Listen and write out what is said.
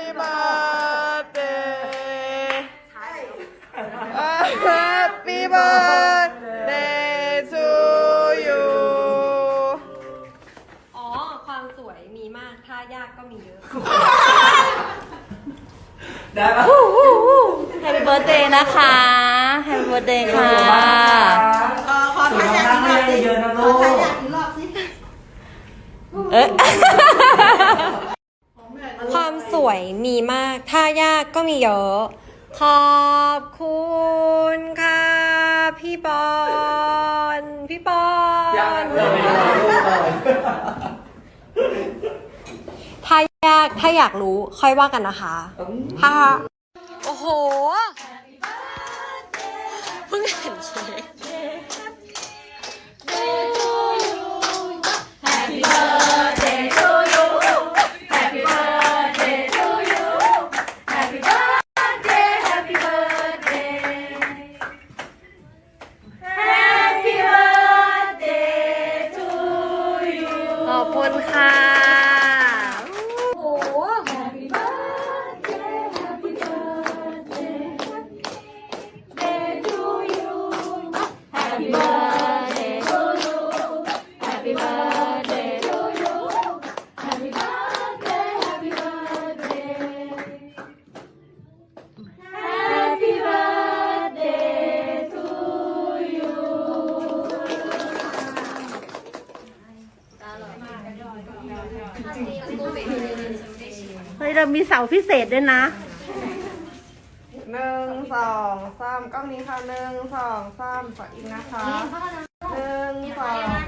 Happy birthday Happy birthday to you อ๋อ ความสวยมีมากถ้ายากก็มีเยอะ ได้ปะแฮปปี้เบิร์ดเดย์นะคะแฮปปี้เบิร์ดเดย์ค่ะ ขอขอถ่ายอยากอีกรอบสิ เยอะนะ ข ลู อก ถ่ายอยากอีกรอบสิ เอ๊ะ ค วามสวยมีมากถ้ายากก็มีเยอะ ขอบคุณค่ะ พี่บอลพี่บอลเลยไม่ได้ลูกเลยถ้ายากถ้าอยากรู้ค่อยว่ากันนะคะฮ่าโอ้โหเพิ่งเห็นเค้ก อบคุณค่ะ เฮ้ยเรามีเสาพิเศษด้วยนะหนึ่งสองสามกล้องนี้ค่ะหนึ่งสองสามขออีกนะคะหนึ่งสองสาม